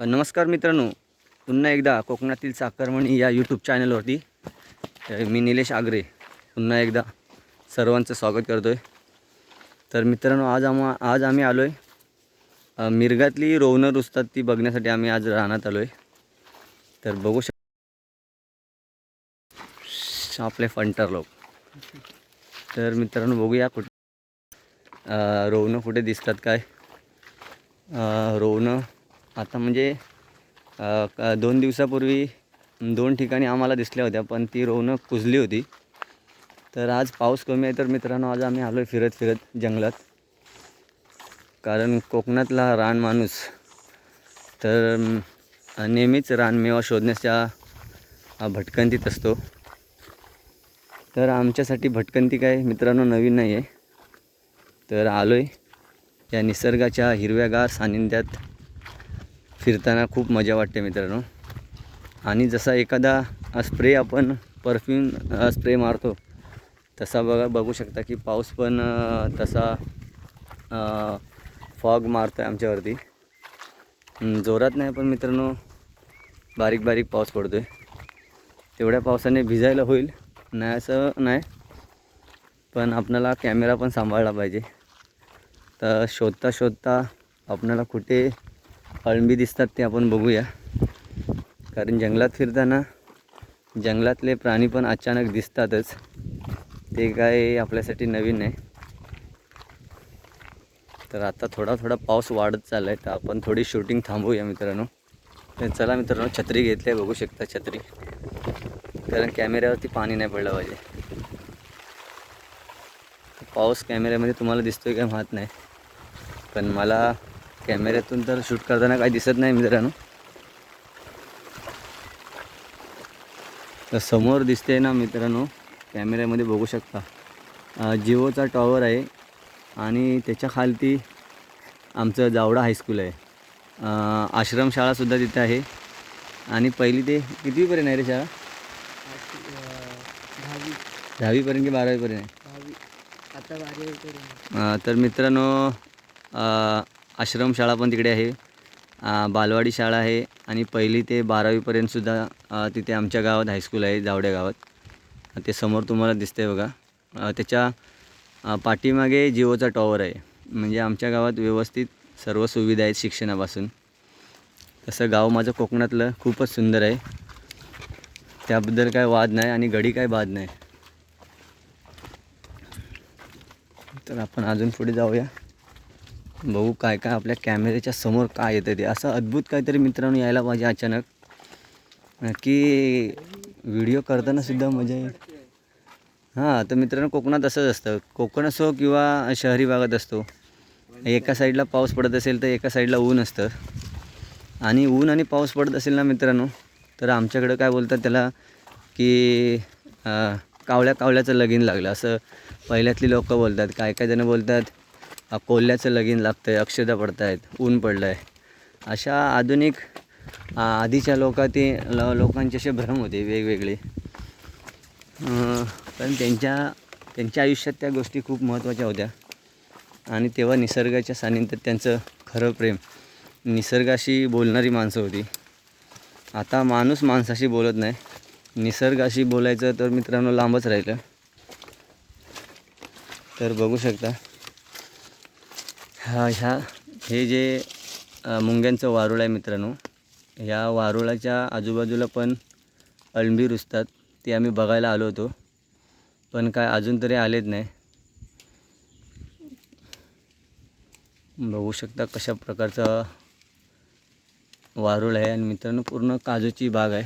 नमस्कार मित्रांनो. पुन्हा एकदा कोकणातील साखरमणी या यूट्यूब चॅनलवरती मी निलेश आगरे पुन्हा एकदा सर्वांचं स्वागत करतो आहे तर मित्रांनो आज आम्हा आज आम्ही आलो आहे मिरगातली रोवणं रुजतात ती बघण्यासाठी आम्ही आज राहण्यात आलो आहे तर बघू शक आपले फंटर लोक. तर मित्रांनो बघूया कुठे रोवणं कुठे दिसतात काय? रोवणं आता म्हणजे दोन दिवसापूर्वी दोन ठिकाणी आम्हाला दिसल्या होत्या पण ती रोवणं कुजली होती. तर आज पाऊस कमी आहे तर मित्रांनो आज आम्ही आलो आहे फिरत फिरत जंगलात. कारण कोकणातला रान माणूस तर नेहमीच रानमेवा शोधण्याच्या भटकंतीत असतो. तर आमच्यासाठी भटकंती काय मित्रांनो नवीन नाही आहे तर आलो आहे या निसर्गाच्या हिरव्यागार सानिध्यात. फिरताना खूप मजा वाटते मित्रांनो. आणि जसा एखादा स्प्रे आपण परफ्यूम स्प्रे मारतो तसा बघा बघू शकता की पाऊस पण तसा फॉग मारतो आहे आमच्यावरती जोरात नाही पण मित्रांनो बारीक बारीक पाऊस पडतो आहे तेवढ्या पावसाने भिजायला होईल नाही असं नाही. पण आपल्याला कॅमेरा पण सांभाळला पाहिजे. तर शोधता शोधता आपल्याला कुठे अळंबी दिसतात ते आपण बघूया. कारण जंगलात फिरताना जंगलातले प्राणी पण अचानक दिसतातच. ते काय आपल्यासाठी नवीन आहे. तर आता थोडा थोडा पाऊस वाढत चालला आहे तर आपण थोडी शूटिंग थांबवूया मित्रांनो. तर चला मित्रांनो छत्री घेतली आहे बघू शकता छत्री. कारण कॅमेऱ्यावरती पाणी नाही पडलं पाहिजे. पाऊस कॅमेऱ्यामध्ये तुम्हाला दिसतोय काय माहीत नाही. पण मला कॅमेऱ्यातून तर शूट करताना काही दिसत नाही मित्रांनो तर समोर दिसते ना मित्रांनो कॅमेऱ्यामध्ये बघू शकता. जिओचा टॉवर आहे आणि त्याच्या खालती आमचं जावडा हायस्कूल आहे. आश्रमशाळासुद्धा तिथे आहे. आणि पहिली ते कितवीपर्यंत आहे रे शाळा? दहावी. दहावीपर्यंत की बारावीपर्यंत आहे? तर मित्रांनो आश्रमशाळा पण तिकडे आहे. बालवाडी शाळा आहे आणि पहिली ते बारावीपर्यंतसुद्धा तिथे आमच्या गावात हायस्कूल आहे जावड्या गावात. ते समोर तुम्हाला दिसतंय बघा. त्याच्या पाठीमागे जिओचा टॉवर आहे. म्हणजे आमच्या गावात व्यवस्थित सर्व सुविधा आहेत शिक्षणापासून. तसं गाव माझं कोकणातलं खूपच सुंदर आहे. त्याबद्दल काय वाद नाही आणि गडी काय बाद नाही. तर आपण अजून पुढे जाऊया. बघू काय काय आपल्या कॅमेऱ्याच्या समोर काय येतं ते. असं अद्भुत काहीतरी मित्रांनो यायला पाहिजे अचानक. की व्हिडिओ करताना सुद्धा मजा येईल. हां तर मित्रांनो कोकणात असंच असतं. कोकण असो किंवा शहरी भागात असतो. एका साईडला पाऊस पडत असेल तर एका साईडला ऊन असतं. आणि ऊन आणि पाऊस पडत असेल ना मित्रांनो तर आमच्याकडं काय बोलतात त्याला की कावळ्या कावळ्याचं लगीन लागलं. असं पहिल्यातली लोक बोलतात काय काय जणं बोलतात कोल्ह्याचं लगीन लागतं आहे अक्षता पडत आहेत ऊन पडलं आहे अशा आधुनिक आधीच्या लोकांचे ल लोकांचे असे भ्रम होते वेगवेगळे. पण त्यांच्या त्यांच्या आयुष्यात त्या गोष्टी खूप महत्त्वाच्या होत्या. आणि तेव्हा निसर्गाच्या सानिध्यात त्यांचं खरं प्रेम निसर्गाशी बोलणारी माणसं होती. आता माणूस माणसाशी बोलत नाही. निसर्गाशी बोलायचं तर मित्रांनो लांबच राहिलं. तर बघू शकता. हा ह्या हे जे मुंग्यांचं वारुळ आहे मित्रांनो ह्या वारुळाच्या आजूबाजूला पण अळंबी रुजतात ते आम्ही बघायला आलो होतो पण काय अजून तरी आलेच नाही. बघू शकता कशा प्रकारचा वारुळ आहे आणि मित्रांनो पूर्ण काजूची बाग आहे.